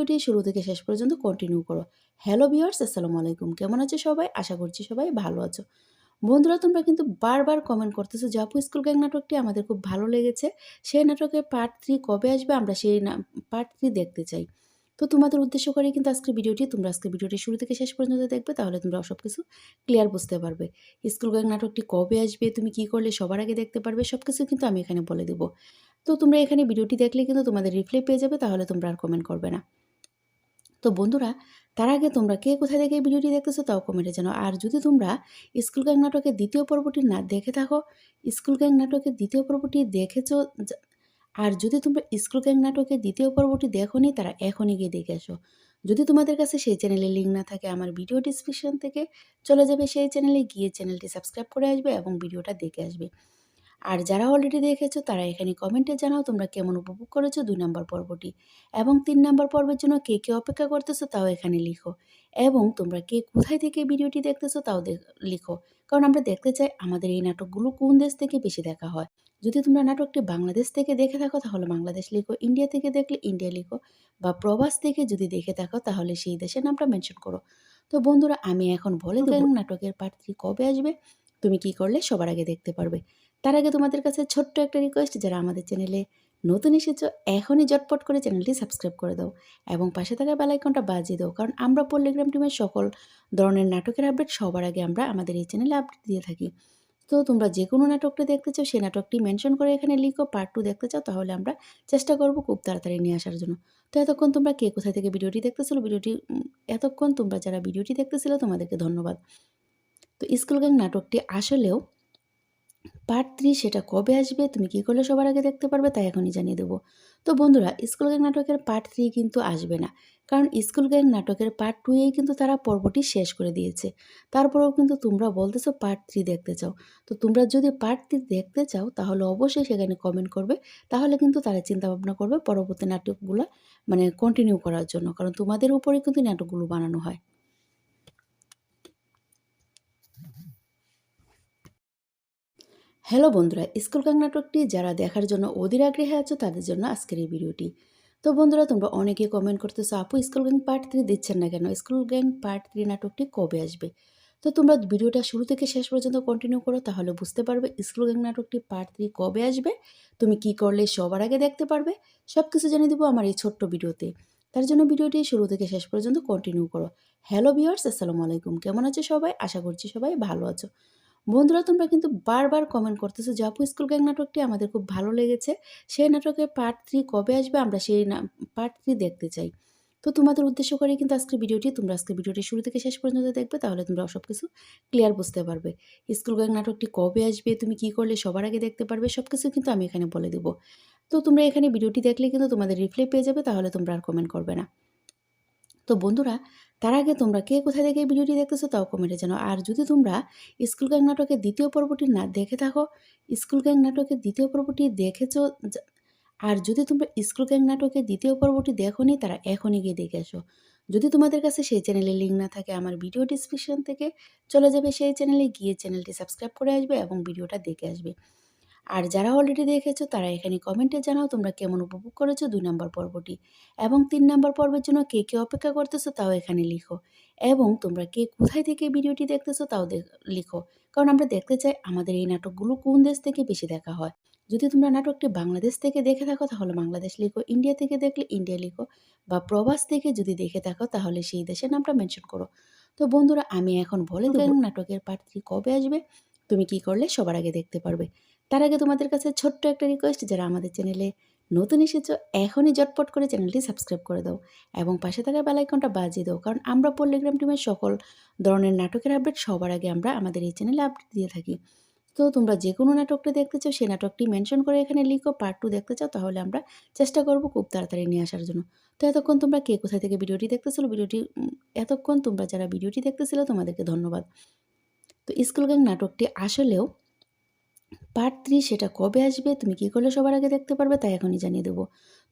ভিডিওটি শুরু থেকে শেষ পর্যন্ত কন্টিনিউ করো। হ্যালো ভিউয়ার্স আসসালামু আলাইকুম। কেমন আছো সবাই? আশা করছি সবাই ভালো আছো। বন্ধুরা, তোমরা কিন্তু বারবার কমেন্ট করতেছো আপু স্কুল গ্যাং নাটকটি আমাদের খুব ভালো লেগেছে। সেই নাটকের পার্ট থ্রি কবে আসবে? আমরা সেই পার্ট থ্রি দেখতে চাই। তো তোমাদের উদ্দেশ্য করে কিন্তু আজকের ভিডিওটি, তোমরা আজকে ভিডিওটি শুরু থেকে শেষ পর্যন্ত দেখবে, তাহলে তোমরা সব কিছু ক্লিয়ার বুঝতে পারবে। স্কুল গ্যাং নাটকটি কবে আসবে? তুমি কি করলে? সবার আগে দেখতে পারবে সব কিছু কিন্তু আমি এখানে বলে দেবো। তো তোমরা এখানে ভিডিওটি দেখলে কিন্তু তোমাদের রিপ্লাই পেয়ে যাবে, তাহলে তোমরা আর কমেন্ট করবে না। তো বন্ধুরা, তার আগে তোমরা কে কোথায় থেকে ভিডিওটি দেখতেছো তাও কমেন্টে জানো আর যদি তোমরা স্কুল গ্যাং নাটকের দ্বিতীয় পর্বটি না দেখে থাকো, স্কুল গ্যাং নাটকের দ্বিতীয় পর্বটি দেখেছ আর যদি তোমরা স্কুল গ্যাং নাটকের দ্বিতীয় পর্বটি দেখোনি, তারা এখনই গিয়ে দেখে আসো। যদি তোমাদের কাছে সেই চ্যানেলের লিঙ্ক না থাকে, আমার ভিডিও ডিসক্রিপশন থেকে চলে যাবে সেই চ্যানেলে, গিয়ে চ্যানেলটি সাবস্ক্রাইব করে আসবে এবং ভিডিওটা দেখে আসবে। আর যারা অলরেডি দেখেছ তারা এখানে কমেন্টে জানাও তোমরা কেমন উপভোগ করেছ দুই নম্বর পর্বটি। এবং তিন নম্বর পর্বের জন্য কে কে অপেক্ষা করতেছো তাও এখানে লিখো। এবং তোমরা কে কোথায় থেকে ভিডিওটি দেখতেছো তাও লিখো। কারণ আমরা দেখতে চাই আমাদের এই নাটকগুলো কোন দেশ থেকে বেশি দেখা হয়। যদি তোমরা নাটকটি বাংলাদেশ থেকে দেখে থাকো তাহলে বাংলাদেশ লিখো ইন্ডিয়া থেকে দেখলে ইন্ডিয়া লিখো বা প্রবাস থেকে যদি দেখে থাকো তাহলে সেই দেশের নামটা মেনশন করো। তো বন্ধুরা আমি এখন বলে দেব নাটকের পার্ট থ্রি কবে আসবে তুমি কি করলে সবার আগে দেখতে পারবে। তার আগে তোমাদের কাছে ছোট্ট একটা রিকোয়েস্ট যারা আমাদের চ্যানেলে নতুন এসেছ, এখনই জটপট করে চ্যানেলটি সাবস্ক্রাইব করে দাও এবং পাশে থাকা বেলাইকনটা বাজিয়ে দাও। কারণ আমরা পল্লিগ্রাম টিমের সকল ধরনের নাটকের আপডেট সবার আগে আমরা আমাদের এই চ্যানেলে আপডেট দিয়ে থাকি। তো তোমরা যে কোনো নাটকটা দেখতে চাও, সেই নাটকটি মেনশন করে এখানে লিখো পার্ট টু দেখতে চাও, তাহলে আমরা চেষ্টা করব খুব তাড়াতাড়ি নিয়ে আসার জন্য। তো এতক্ষণ তোমরা কে কোথায় থেকে ভিডিওটি দেখতেছিল, ভিডিওটি এতক্ষণ তোমরা যারা ভিডিওটি দেখতেছিল, তোমাদেরকে ধন্যবাদ। তো স্কুল গ্যাং নাটকটি আসলেও পার্ট থ্রি সেটা কবে আসবে? তুমি কী করলে সবার আগে দেখতে পারবে? তাই এখনই জানিয়ে দেবো। তো বন্ধুরা, স্কুল গ্যাং নাটকের পার্ট থ্রি কিন্তু আসবে না। কারণ স্কুল গ্যাং নাটকের পার্ট টুয়েই কিন্তু তারা পর্বটি শেষ করে দিয়েছে। তারপরেও কিন্তু তোমরা বলতেছো পার্ট থ্রি দেখতে চাও। তো তোমরা যদি পার্ট থ্রি দেখতে চাও, তাহলে অবশ্যই সেখানে কমেন্ট করবে। তাহলে কিন্তু তারা চিন্তা ভাবনা করবে পরবর্তী নাটকগুলো মানে কন্টিনিউ করার জন্য। কারণ তোমাদের উপরে কিন্তু নাটকগুলো বানানো হয়। হ্যালো বন্ধুরা, স্কুল গাং নাটকটি যারা দেখার জন্য অধীর আগ্রহে আছো তাদের জন্য আজকের এই ভিডিওটি। তো বন্ধুরা, তোমরা অনেকে কমেন্ট করতেছো, আপু, স্কুল গ্যাং পার্ট থ্রি দিচ্ছেন না কেন? স্কুল গ্যাং পার্ট থ্রি নাটকটি কবে আসবে? তো তোমরা ভিডিওটা শুরু থেকে শেষ পর্যন্ত কন্টিনিউ করো, তাহলে বুঝতে পারবে স্কুল গ্যাং নাটকটি পার্ট থ্রি কবে আসবে, তুমি কি করলে সবার আগে দেখতে পারবে সব কিছু জানিয়ে দেবো আমার এই ছোট্ট ভিডিওতে। তার জন্য ভিডিওটি শুরু থেকে শেষ পর্যন্ত কন্টিনিউ করো। হ্যালো ভিউয়ার্স আসসালামু আলাইকুম। কেমন আছো সবাই? আশা করছি সবাই ভালো আছো। বন্ধুরা, তোমরা কিন্তু বারবার কমেন্ট করতেছো আপু স্কুল গ্যাং নাটকটি আমাদের খুব ভালো লেগেছে। সেই নাটকের পার্ট থ্রি কবে আসবে? আমরা সেই পার্ট থ্রি দেখতে চাই। তো তোমাদের উদ্দেশ্য করে কিন্তু আজকের ভিডিওটি, তোমরা আজকে ভিডিওটি শুরু থেকে শেষ পর্যন্ত দেখবে, তাহলে তোমরা সব কিছু ক্লিয়ার বুঝতে পারবে। স্কুল গ্যাং নাটকটি কবে আসবে? তুমি কি করলে? সবার আগে দেখতে পারবে, সব কিছু কিন্তু আমি এখানে বলে দেবো। তো তোমরা এখানে ভিডিওটি দেখলে কিন্তু তোমাদের রিপ্লাই পেয়ে যাবে, তাহলে তোমরা আর কমেন্ট করবে না। তো বন্ধুরা তার আগে তোমরা কে কোথায় থেকে ভিডিওটি দেখতেছো তাও কমেন্টে জানো আর যদি তোমরা স্কুল গ্যাং নাটকের দ্বিতীয় পর্বটি না দেখে থাকো, স্কুল গ্যাং নাটকের দ্বিতীয় পর্বটি দেখেছ আর যদি তোমরা স্কুল গ্যাং নাটকের দ্বিতীয় পর্বটি দেখোনি, তারা এখনই গিয়ে দেখে আসো। যদি তোমাদের কাছে সেই চ্যানেলের লিঙ্ক না থাকে, আমার ভিডিও ডিসক্রিপশন থেকে চলে যাবে সেই চ্যানেলে, গিয়ে চ্যানেলটি সাবস্ক্রাইব করে আসবে এবং ভিডিওটা দেখে আসবে। আর যারা অলরেডি দেখেছ তারা এখানে কমেন্টে জানাও তোমরা কেমন উপভোগ করেছ দুই নম্বর পর্বটি। এবং তিন নম্বর পর্বের জন্য কে কে অপেক্ষা করতেছো তাও এখানে লিখো। এবং তোমরা কে কোথায় থেকে ভিডিওটি দেখতেছো তাও লিখো। কারণ আমরা দেখতে চাই আমাদের এই নাটকগুলো কোন দেশ থেকে বেশি দেখা হয়। যদি তোমরা নাটকটি বাংলাদেশ থেকে দেখে থাকো তাহলে বাংলাদেশ লিখো ইন্ডিয়া থেকে দেখলে ইন্ডিয়া লিখো বা প্রবাস থেকে যদি দেখে থাকো তাহলে সেই দেশের নামটা মেনশন করো। তো বন্ধুরা আমি এখন বলে দেবো নাটকের পার্ট থ্রি কবে আসবে তুমি কি করলে সবার আগে দেখতে পারবে। তার আগে তোমাদের কাছে ছোট্ট একটা রিকোয়েস্ট যারা আমাদের চ্যানেলে নতুন এসেছ, এখনই জটপট করে চ্যানেলটি সাবস্ক্রাইব করে দাও এবং পাশে থাকা বেলাইকনটা বাজিয়ে দাও। কারণ আমরা পল্লিগ্রাম টিমের সকল ধরনের নাটকের আপডেট সবার আগে আমরা আমাদের এই চ্যানেলে আপডেট দিয়ে থাকি। তো তোমরা যে কোনো নাটকটা দেখতে চাও, সেই নাটকটি মেনশন করে এখানে লিখো পার্ট টু দেখতে চাও, তাহলে আমরা চেষ্টা করব খুব তাড়াতাড়ি নিয়ে আসার জন্য। তো এতক্ষণ তোমরা কে কোথায় থেকে ভিডিওটি দেখতেছিল, ভিডিওটি এতক্ষণ তোমরা যারা ভিডিওটি দেখতেছিল, তোমাদেরকে ধন্যবাদ। তো স্কুল গ্যাং নাটকটি আসলেও পার্ট থ্রি সেটা কবে আসবে, তুমি কী করলে সবার আগে দেখতে পারবে, তাই এখনই জানিয়ে দেবো।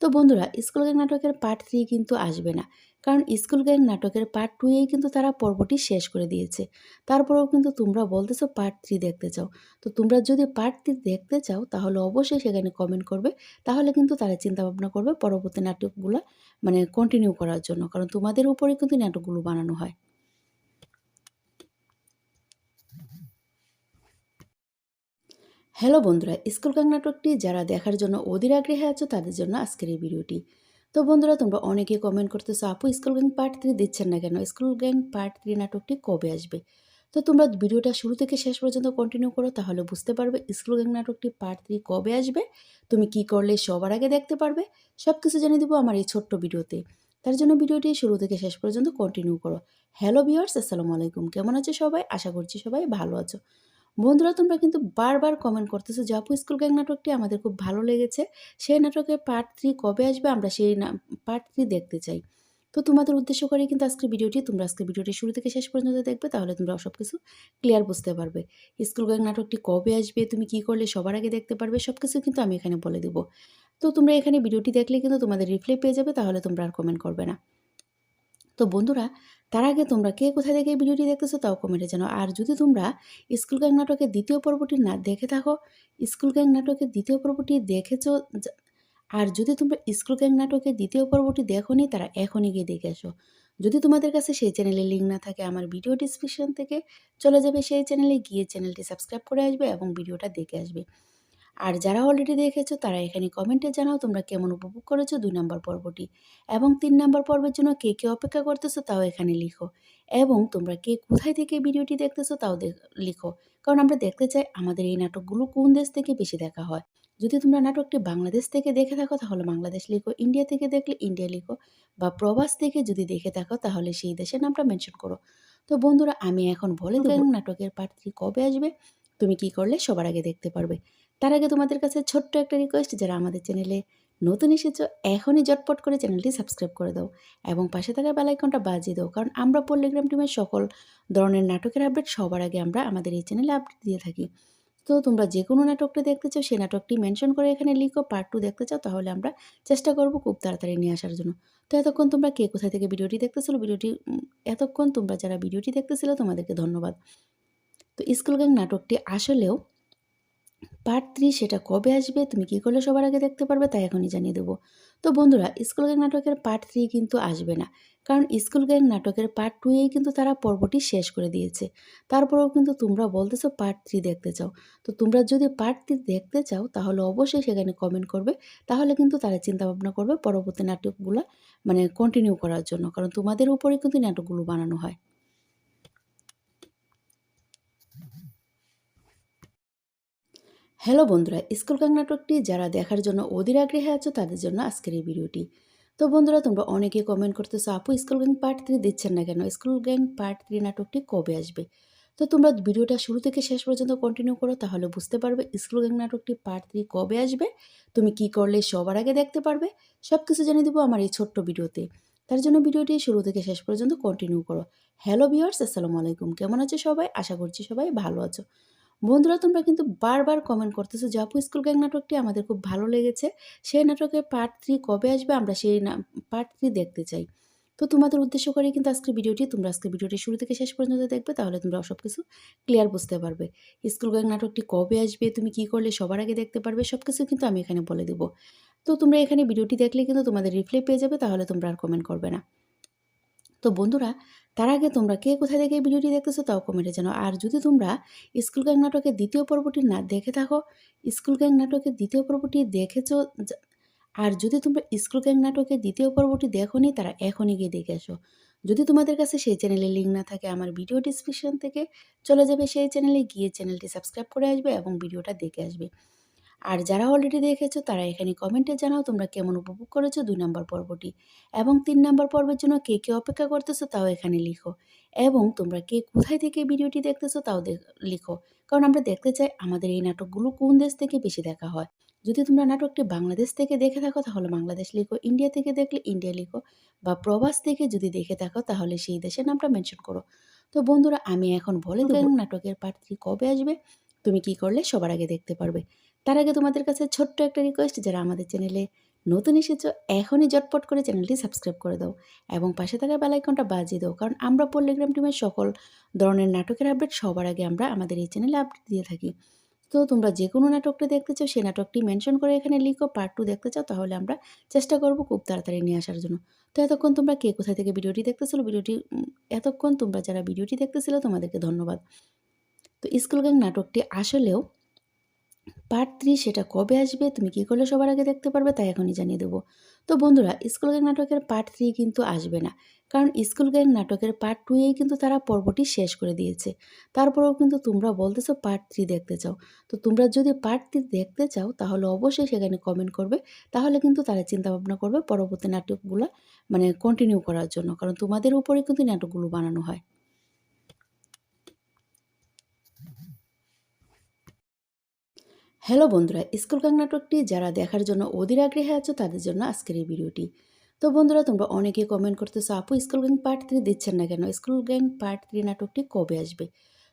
তো বন্ধুরা স্কুল গ্যাং নাটকের পার্ট থ্রি কিন্তু আসবে না, কারণ স্কুল গ্যাং নাটকের পার্ট টুয়েই কিন্তু তারা পর্বটি শেষ করে দিয়েছে। তারপরেও কিন্তু তোমরা বলতেছো পার্ট থ্রি দেখতে চাও। তো তোমরা যদি পার্ট থ্রি দেখতে চাও, তাহলে অবশ্যই সেখানে কমেন্ট করবে, তাহলে কিন্তু তারা চিন্তা ভাবনা করবে পরবর্তী নাটকগুলো মানে কন্টিনিউ করার জন্য, কারণ তোমাদের উপরে কিন্তু নাটকগুলো বানানো হয়। হ্যালো বন্ধুরা, স্কুল গ্যাং নাটকটি যারা দেখার জন্য অধীর আগ্রহে আছো তাদের জন্য আজকের এই ভিডিওটি। তো বন্ধুরা, তোমরা অনেকে কমেন্ট করতেছো, আপু, স্কুল গ্যাং পার্ট থ্রি দিচ্ছেন না কেন? স্কুল গ্যাং পার্ট থ্রি নাটকটি কবে আসবে? তো তোমরা ভিডিওটা শুরু থেকে শেষ পর্যন্ত কন্টিনিউ করো, তাহলে বুঝতে পারবে স্কুল গ্যাং নাটকটি পার্ট থ্রি কবে আসবে, তুমি কি করলে সবার আগে দেখতে পারবে সব কিছু জেনে দেবো আমার এই ছোট্ট ভিডিওতে। তার জন্য ভিডিওটি শুরু থেকে শেষ পর্যন্ত কন্টিনিউ করো। হ্যালো ভিউয়ার্স আসসালামু আলাইকুম। কেমন আছো সবাই? আশা করছি সবাই ভালো আছো। বন্ধুরা, তোমরা কিন্তু বারবার কমেন্ট করতেছো আপু স্কুল গ্যাং নাটকটি আমাদের খুব ভালো লেগেছে। সেই নাটকের পার্ট থ্রি কবে আসবে? আমরা সেই পার্ট থ্রি দেখতে চাই। তো তোমাদের উদ্দেশ্য করে কিন্তু আজকের ভিডিওটি, তোমরা আজকে ভিডিওটি শুরু থেকে শেষ পর্যন্ত দেখবে, তাহলে তোমরা সব কিছু ক্লিয়ার বুঝতে পারবে। স্কুল গ্যাং নাটকটি কবে আসবে? তুমি কি করলে? সবার আগে দেখতে পারবে সব কিছু কিন্তু আমি এখানে বলে দেবো। তো তোমরা এখানে ভিডিওটি দেখলে কিন্তু তোমাদের রিপ্লাই পেয়ে যাবে, তাহলে তোমরা আর কমেন্ট করবে না। তো বন্ধুরা তার আগে তোমরা কে কোথায় থেকে ভিডিওটি দেখতেছো তাও কমেন্টে জানাও। আর যদি তোমরা স্কুল গ্যাং নাটকের দ্বিতীয় পর্বটি না দেখে থাকো, স্কুল গ্যাং নাটকের দ্বিতীয় পর্বটি দেখেছ আর যদি তোমরা স্কুল গ্যাং নাটকের দ্বিতীয় পর্বটি দেখোনি, তারা এখনই গিয়ে দেখে আসো। যদি তোমাদের কাছে সেই চ্যানেলের লিঙ্ক না থাকে, আমার ভিডিও ডিসক্রিপশন থেকে চলে যাবে সেই চ্যানেলে, গিয়ে চ্যানেলটি সাবস্ক্রাইব করে আসবে এবং ভিডিওটা দেখে আসবে। আর যারা অলরেডি দেখেছ তারা এখানে কমেন্টে জানাও তোমরা কেমন উপভোগ করেছ দুই নম্বর পর্বটি। এবং তিন নম্বর পর্বের জন্য কে কে অপেক্ষা করতেছো তাও এখানে লিখো। এবং তোমরা কে কোথায় থেকে ভিডিওটি দেখতেছো তাও লিখো। কারণ আমরা দেখতে চাই আমাদের এই নাটকগুলো কোন দেশ থেকে বেশি দেখা হয়। যদি তোমরা নাটকটি বাংলাদেশ থেকে দেখে থাকো তাহলে বাংলাদেশ লিখো ইন্ডিয়া থেকে দেখলে ইন্ডিয়া লিখো বা প্রবাস থেকে যদি দেখে থাকো তাহলে সেই দেশের নামটা মেনশন করো। তো বন্ধুরা আমি এখন বলে দেব নাটকের পার্ট থ্রি কবে আসবে তুমি কি করলে সবার আগে দেখতে পারবে। তার আগে তোমাদের কাছে ছোট্ট একটা রিকোয়েস্ট যারা আমাদের চ্যানেলে নতুন এসেছ, এখনই জটপট করে চ্যানেলটি সাবস্ক্রাইব করে দাও এবং পাশে থাকা বেলাইকনটা বাজিয়ে দাও। কারণ আমরা পল্লিগ্রাম টিমের সকল ধরনের নাটকের আপডেট সবার আগে আমরা আমাদের এই চ্যানেলে আপডেট দিয়ে থাকি। তো তোমরা যে কোনো নাটকটা দেখতে চাও, সেই নাটকটি মেনশন করে এখানে লিখো পার্ট টু দেখতে চাও, তাহলে আমরা চেষ্টা করব খুব তাড়াতাড়ি নিয়ে আসার জন্য। তো এতক্ষণ তোমরা কে কোথায় থেকে ভিডিওটি দেখতেছিল, ভিডিওটি এতক্ষণ তোমরা যারা ভিডিওটি দেখতেছিল, তোমাদেরকে ধন্যবাদ। তো স্কুল গ্যাং নাটকটি আসলেও পার্ট থ্রি সেটা কবে আসবে? তুমি কী করলে সবার আগে দেখতে পারবে? তাই এখনই জানিয়ে দেবো। তো বন্ধুরা, স্কুল গ্যাং নাটকের পার্ট থ্রি কিন্তু আসবে না। কারণ স্কুল গ্যাং নাটকের পার্ট টুয়েই কিন্তু তারা পর্বটি শেষ করে দিয়েছে। তারপরেও কিন্তু তোমরা বলতেছো পার্ট থ্রি দেখতে চাও। তো তোমরা যদি পার্ট থ্রি দেখতে চাও, তাহলে অবশ্যই সেখানে কমেন্ট করবে। তাহলে কিন্তু তারা চিন্তা ভাবনা করবে পরবর্তী নাটকগুলো মানে কন্টিনিউ করার জন্য। কারণ তোমাদের উপরে কিন্তু নাটকগুলো বানানো হয়। হ্যালো বন্ধুরা, স্কুল গ্যাং নাটকটি যারা দেখার জন্য অধীর আগ্রহে আছো তাদের জন্য আজকের এই ভিডিওটি। তো বন্ধুরা, তোমরা অনেকে কমেন্ট করতেছো, আপু, স্কুল গ্যাং পার্ট থ্রি দিচ্ছেন না কেন? স্কুল গ্যাং পার্ট থ্রি নাটকটি কবে আসবে? তো তোমরা ভিডিওটা শুরু থেকে শেষ পর্যন্ত কন্টিনিউ করো, তাহলে বুঝতে পারবে স্কুল গ্যাং নাটকটি পার্ট থ্রি কবে আসবে, তুমি কি করলে সবার আগে দেখতে পারবে সব কিছু জেনে দেবো আমার এই ছোট্ট ভিডিওতে। তার জন্য ভিডিওটি শুরু থেকে শেষ পর্যন্ত কন্টিনিউ করো। হ্যালো ভিউয়ার্স আসসালামু আলাইকুম। কেমন আছো সবাই? আশা করছি সবাই ভালো আছো। বন্ধুরা, তোমরা কিন্তু বারবার কমেন্ট করতেছো আপু স্কুল গ্যাং নাটকটি আমাদের খুব ভালো লেগেছে। সেই নাটকের পার্ট থ্রি কবে আসবে? আমরা সেই পার্ট থ্রি দেখতে চাই। তো তোমাদের উদ্দেশ্য করে কিন্তু আজকের ভিডিওটি, তোমরা আজকে ভিডিওটি শুরু থেকে শেষ পর্যন্ত দেখবে, তাহলে তোমরা সব কিছু ক্লিয়ার বুঝতে পারবে। স্কুল গ্যাং নাটকটি কবে আসবে? তুমি কি করলে? সবার আগে দেখতে পারবে, সব কিছু কিন্তু আমি এখানে বলে দেবো। তো তোমরা এখানে ভিডিওটি দেখলে কিন্তু তোমাদের রিপ্লাই পেয়ে যাবে, তাহলে তোমরা আর কমেন্ট করবে না। তো বন্ধুরা তার আগে তোমরা কে কোথায় থেকে ভিডিওটি দেখতেছো তাও কমেন্টে জানো আর যদি তোমরা স্কুল গ্যাং নাটকের দ্বিতীয় পর্বটি না দেখে থাকো, স্কুল গ্যাং নাটকের দ্বিতীয় পর্বটি দেখেছ আর যদি তোমরা স্কুল গ্যাং নাটকের দ্বিতীয় পর্বটি দেখো নি তারা এখনই গিয়ে দেখে আসো। যদি তোমাদের কাছে সেই চ্যানেলের লিঙ্ক না থাকে, আমার ভিডিও ডিসক্রিপশন থেকে চলে যাবে সেই চ্যানেলে, গিয়ে চ্যানেলটি সাবস্ক্রাইব করে আসবে এবং ভিডিওটা দেখে আসবে। আর যারা অলরেডি দেখেছ তারা এখানে কমেন্টে জানাও তোমরা কেমন উপভোগ করেছ দুই নম্বর পর্বটি। এবং তিন নম্বর পর্বের জন্য কে কে অপেক্ষা করতেছো তাও এখানে লিখো। এবং তোমরা কে কোথায় থেকে ভিডিওটি দেখতেছো তাও লিখো। কারণ আমরা দেখতে চাই আমাদের এই নাটকগুলো কোন দেশ থেকে বেশি দেখা হয়। যদি তোমরা নাটকটি বাংলাদেশ থেকে দেখে থাকো তাহলে বাংলাদেশ লিখো ইন্ডিয়া থেকে দেখলে ইন্ডিয়া লিখো বা প্রবাস থেকে যদি দেখে থাকো তাহলে সেই দেশের নামটা মেনশন করো। তো বন্ধুরা আমি এখন বলে দেবো নাটকের পার্ট থ্রি কবে আসবে তুমি কি করলে সবার আগে দেখতে পারবে। তার আগে তোমাদের কাছে ছোট্ট একটা রিকোয়েস্ট যারা আমাদের চ্যানেলে নতুন এসেছ, এখনই জটপট করে চ্যানেলটি সাবস্ক্রাইব করে দাও এবং পাশে থাকা বেলাইকনটা বাজিয়ে দাও, কারণ আমরা পল্লিগ্রাম টিমের সকল ধরনের নাটকের আপডেট সবার আগে আমরা আমাদের এই চ্যানেলে আপডেট দিয়ে থাকি। তো তোমরা যে কোনো নাটকটা দেখতে চাও সেই নাটকটি মেনশন করে এখানে লিখো পার্ট টু দেখতে চাও, তাহলে আমরা চেষ্টা করব খুব তাড়াতাড়ি নিয়ে আসার জন্য। তো এতক্ষণ তোমরা কে কোথায় থেকে ভিডিওটি দেখতেছিলো, ভিডিওটি এতক্ষণ তোমরা যারা ভিডিওটি দেখতেছিলো, তোমাদেরকে ধন্যবাদ। তো স্কুল গ্যাং নাটকটি আসলেও পার্ট থ্রি সেটা কবে আসবে? তুমি কী করলে সবার আগে দেখতে পারবে? তাই এখনই জানিয়ে দেবো। তো বন্ধুরা, স্কুল গ্যাং নাটকের পার্ট থ্রি কিন্তু আসবে না। কারণ স্কুল গ্যাং নাটকের পার্ট টুয়েই কিন্তু তারা পর্বটি শেষ করে দিয়েছে। তারপরেও কিন্তু তোমরা বলতেছো পার্ট থ্রি দেখতে চাও। তো তোমরা যদি পার্ট থ্রি দেখতে চাও, তাহলে অবশ্যই সেখানে কমেন্ট করবে। তাহলে কিন্তু তারা চিন্তা ভাবনা করবে পরবর্তী নাটকগুলো মানে কন্টিনিউ করার জন্য। কারণ তোমাদের উপরে কিন্তু নাটকগুলো বানানো হয়। হ্যালো বন্ধুরা, স্কুল গাং নাটকটি যারা দেখার জন্য অধীর আগ্রহে আছো তাদের জন্য আজকের এই ভিডিওটি। তো বন্ধুরা, তোমরা অনেকে কমেন্ট করতেছো, আপু, স্কুল গ্যাং পার্ট থ্রি দিচ্ছেন না কেন? স্কুল গ্যাং পার্ট থ্রি নাটকটি কবে আসবে?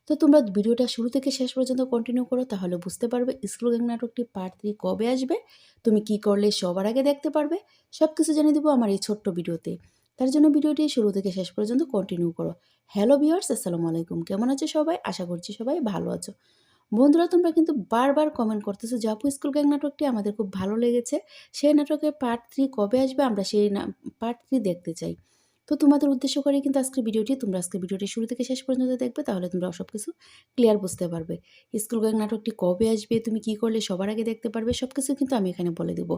তো তোমরা ভিডিওটা শুরু থেকে শেষ পর্যন্ত কন্টিনিউ করো, তাহলে বুঝতে পারবে স্কুল গ্যাং নাটকটি পার্ট থ্রি কবে আসবে, তুমি কি করলে সবার আগে দেখতে পারবে সব কিছু জানিয়ে দেবো আমার এই ছোট্ট ভিডিওতে। তার জন্য ভিডিওটি শুরু থেকে শেষ পর্যন্ত কন্টিনিউ করো। হ্যালো ভিউয়ার্স, আসসালামু আলাইকুম। কেমন আছো সবাই? আশা করছি সবাই ভালো আছো। বন্ধুরা, তোমরা কিন্তু বারবার কমেন্ট করতেছো আপু স্কুল গ্যাং নাটকটি আমাদের খুব ভালো লেগেছে। সেই নাটকের পার্ট থ্রি কবে আসবে? আমরা সেই পার্ট থ্রি দেখতে চাই। তো তোমাদের উদ্দেশ্য করে কিন্তু আজকের ভিডিওটি, তোমরা আজকে ভিডিওটি শুরু থেকে শেষ পর্যন্ত দেখবে, তাহলে তোমরা সব কিছু ক্লিয়ার বুঝতে পারবে। স্কুল গ্যাং নাটকটি কবে আসবে? তুমি কি করলে? সবার আগে দেখতে পারবে সব কিছু কিন্তু আমি এখানে বলে দেবো।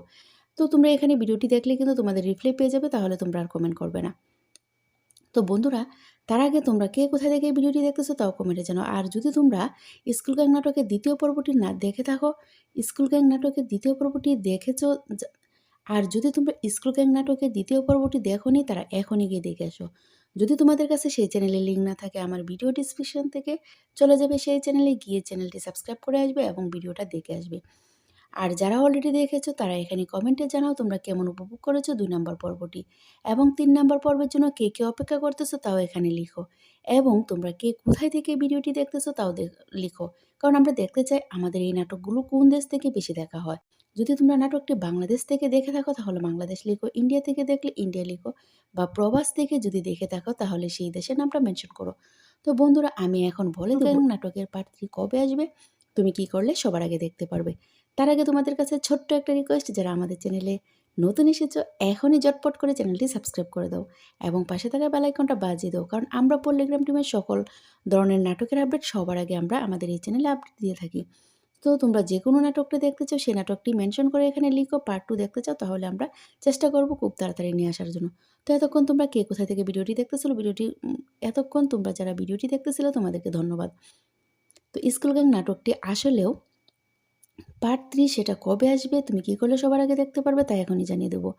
তো তোমরা এখানে ভিডিওটি দেখলে কিন্তু তোমাদের রিপ্লাই পেয়ে যাবে, তাহলে তোমরা আর কমেন্ট করবে না। তো বন্ধুরা তার আগে তোমরা কে কোথায় থেকে ভিডিওটি দেখতেছো তাও কমেন্টে জানো আর যদি তোমরা স্কুল গ্যাং নাটকের দ্বিতীয় পর্বটি না দেখে থাকো, স্কুল গ্যাং নাটকের দ্বিতীয় পর্বটি দেখেছ আর যদি তোমরা স্কুল গ্যাং নাটকের দ্বিতীয় পর্বটি দেখোনি, তারা এখনই গিয়ে দেখে আসো। যদি তোমাদের কাছে সেই চ্যানেলের লিঙ্ক না থাকে, আমার ভিডিও ডিসক্রিপশন থেকে চলে যাবে সেই চ্যানেলে, গিয়ে চ্যানেলটি সাবস্ক্রাইব করে আসবে এবং ভিডিওটা দেখে আসবে। আর যারা অলরেডি দেখেছ তারা এখানে কমেন্টে জানাও তোমরা কেমন উপভোগ করেছ দুই নম্বর পর্বটি। এবং তিন নম্বর পর্বের জন্য কে কে অপেক্ষা করতেছো তাও এখানে লিখো। এবং তোমরা কে কোথায় থেকে ভিডিওটি দেখতেছো তাও লিখো। কারণ আমরা দেখতে চাই আমাদের এই নাটকগুলো কোন দেশ থেকে বেশি দেখা হয়। যদি তোমরা নাটকটি বাংলাদেশ থেকে দেখে থাকো তাহলে বাংলাদেশ লিখো ইন্ডিয়া থেকে দেখলে ইন্ডিয়া লিখো বা প্রবাস থেকে যদি দেখে থাকো তাহলে সেই দেশের নামটা মেনশন করো। তো বন্ধুরা আমি এখন বলে দেবো নাটকের পার্ট থ্রি কবে আসবে তুমি কি করলে সবার আগে দেখতে পারবে। তার আগে তোমাদের কাছে ছোট্ট একটা রিকোয়েস্ট যারা আমাদের চ্যানেলে নতুন এসেছ, এখনই জটপট করে চ্যানেলটি সাবস্ক্রাইব করে দাও এবং পাশে থাকা বেলাইকনটা বাজিয়ে দাও। কারণ আমরা পল্লিগ্রাম টিমের সকল ধরনের নাটকের আপডেট সবার আগে আমরা আমাদের এই চ্যানেলে আপডেট দিয়ে থাকি। তো তোমরা যে কোনো নাটকটা দেখতে চাও, সেই নাটকটি মেনশন করে এখানে লিখো পার্ট টু দেখতে চাও, তাহলে আমরা চেষ্টা করব খুব তাড়াতাড়ি নিয়ে আসার জন্য। তো এতক্ষণ তোমরা কে কোথায় থেকে ভিডিওটি দেখতেছিলো, ভিডিওটি এতক্ষণ তোমরা যারা ভিডিওটি দেখতেছিলো, তোমাদেরকে ধন্যবাদ। তো স্কুল গ্যাং নাটকটি আসলেও পার্ট থ্রি সেটা কবে আসবে? তুমি কী করলে সবার আগে দেখতে পারবে? তাই এখনই জানিয়ে দেবো।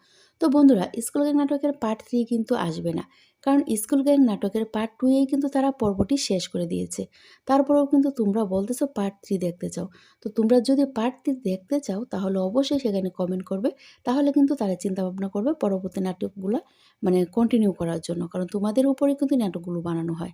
তো বন্ধুরা, স্কুল গ্যাং নাটকের পার্ট থ্রি কিন্তু আসবে না। কারণ স্কুল গ্যাং নাটকের পার্ট টুয়েই কিন্তু তারা পর্বটি শেষ করে দিয়েছে। তারপরেও কিন্তু তোমরা বলতেছো পার্ট থ্রি দেখতে চাও। তো তোমরা যদি পার্ট থ্রি দেখতে চাও, তাহলে অবশ্যই সেখানে কমেন্ট করবে। তাহলে কিন্তু তারা চিন্তা ভাবনা করবে পরবর্তী নাটকগুলো মানে কন্টিনিউ করার জন্য। কারণ তোমাদের উপরে কিন্তু নাটকগুলো বানানো হয়।